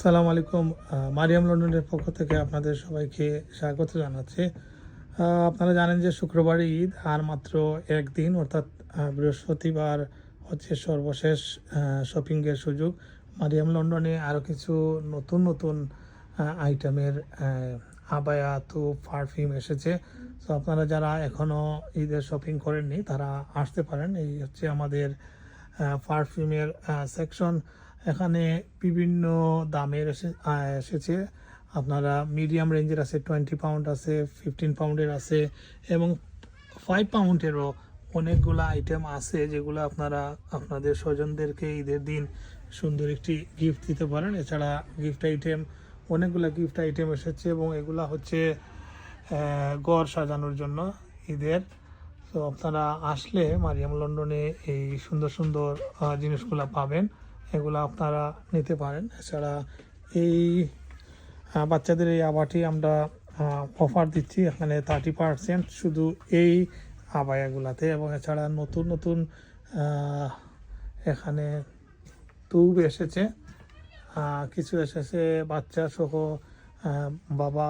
সালাম আলাইকুম মারিয়াম লন্ডনের পক্ষ থেকে আপনাদের সবাইকে স্বাগত জানাচ্ছি। আপনারা জানেন যে শুক্রবার ঈদ, আর মাত্র একদিন, অর্থাৎ বৃহস্পতিবার হচ্ছে সর্বশেষ শপিংয়ের সুযোগ। মারিয়াম লন্ডনে আরও কিছু নতুন নতুন আইটেমের আবায়া তো পারফিউম এসেছে। তো আপনারা যারা এখনও ঈদের শপিং করেননি, তারা আসতে পারেন। এই হচ্ছে আমাদের পারফিউমের সেকশন এখানে বিভিন্ন দামের এসে- এসেছে। আপনারা মিডিয়াম রেঞ্জের আছে টোয়েন্টি পাউন্ড আছে ফিফটিন পাউন্ডের আছে, এবং ফাইভ পাউন্ডেরও অনেকগুলো আইটেম আছে যেগুলো আপনারা আপনাদের স্বজনদেরকে ঈদের দিন সুন্দর একটি গিফট দিতে পারেন। এছাড়া গিফট আইটেম অনেকগুলো গিফট আইটেম এসেছে এবং এগুলা হচ্ছে ঘর সাজানোর জন্য ঈদের। তো আপনারা আসলে মারিয়াম লন্ডনে এই সুন্দর সুন্দর জিনিসগুলো পাবেন। এগুলো আপনারা নিতে পারেন। এছাড়া এই বাচ্চাদের এই আবাটি আমরা অফার দিচ্ছি। এখানে থার্টি পার্সেন্ট শুধু এই আবায়াগুলাতে। এবং এছাড়া নতুন নতুন এখানে তুব এসেছে। কিছু এসেছে বাচ্চা সহ বাবা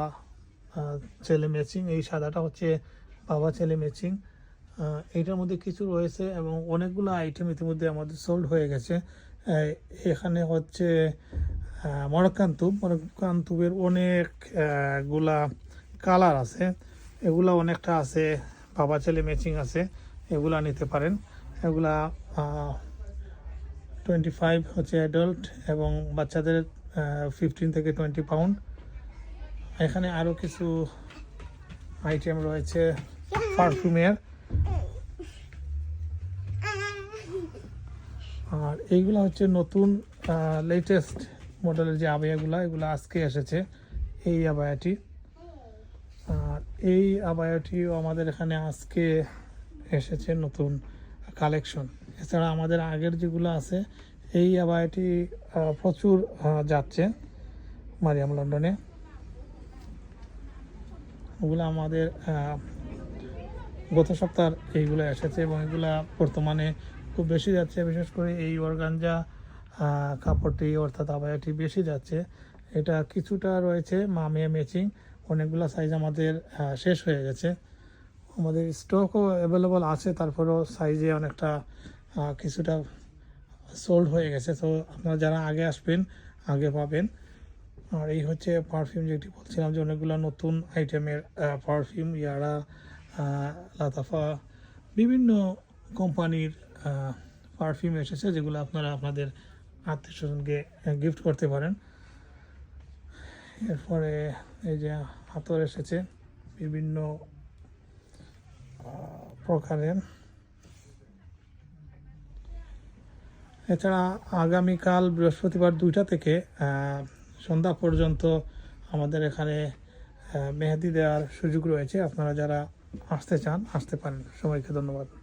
ছেলে ম্যাচিং এই সাদাটা হচ্ছে বাবা, ছেলে ম্যাচিং এইটার মধ্যে কিছু রয়েছে এবং অনেকগুলো আইটেম ইতিমধ্যে আমাদের সোল্ড হয়ে গেছে। এখানে হচ্ছে আহ, মরক্কান তুব অনেকগুলা কালার আছে। এগুলা অনেকটা আছে বাবা ছেলে ম্যাচিং আছে এগুলা নিতে পারেন। এগুলা টোয়েন্টি ফাইভ হচ্ছে অ্যাডাল্ট এবং বাচ্চাদের ফিফটিন থেকে টোয়েন্টি পাউন্ড এখানে আরও কিছু আইটেম রয়েছে পারফিউমের আর এইগুলো হচ্ছে নতুন লেটেস্ট মডেলের যে আবায়াগুলো, এগুলো আজকে এসেছে এই আবায়াটি। আর এই আবায়াটিও আমাদের এখানে আজকে এসেছে নতুন কালেকশন এছাড়া আমাদের আগের যেগুলো আছে, এই আবায়াটি প্রচুর যাচ্ছে মারিয়াম লন্ডনে। ওগুলো আমাদের গত সপ্তাহ এইগুলো এসেছে এবং এগুলা বর্তমানে খুব বেশি যাচ্ছে, বিশেষ করে এই অর্গানজা কাপড়টি অর্থাৎ আবায়াটি বেশি যাচ্ছে। এটা কিছুটা রয়েছে, মামিয়া ম্যাচিং, অনেকগুলো সাইজ আমাদের শেষ হয়ে গেছে। আমাদের স্টকও অ্যাভেলেবল আছে, তারপরেও সাইজে অনেকটা কিছুটা সোল্ড হয়ে গেছে। তো আপনারা যারা আগে আসবেন, আগে পাবেন। আর এই হচ্ছে পারফিউম যেটি বলছিলাম যে অনেকগুলো নতুন আইটেমের পারফিউম ইয়ারা লাতাফা, বিভিন্ন কোম্পানির পারফিউম এসেছে যেগুলো আপনারা আপনাদের আত্মীয় স্বজনকে গিফট করতে পারেন। এরপরে এই যে হাতর এসেছে, বিভিন্ন প্রকারের। এছাড়া আগামীকাল বৃহস্পতিবার দুইটা থেকে সন্ধ্যা পর্যন্ত আমাদের এখানে মেহেদি দেওয়ার সুযোগ রয়েছে। আপনারা যারা আসতে চান, আসতে পারেন। সবাইকে ধন্যবাদ।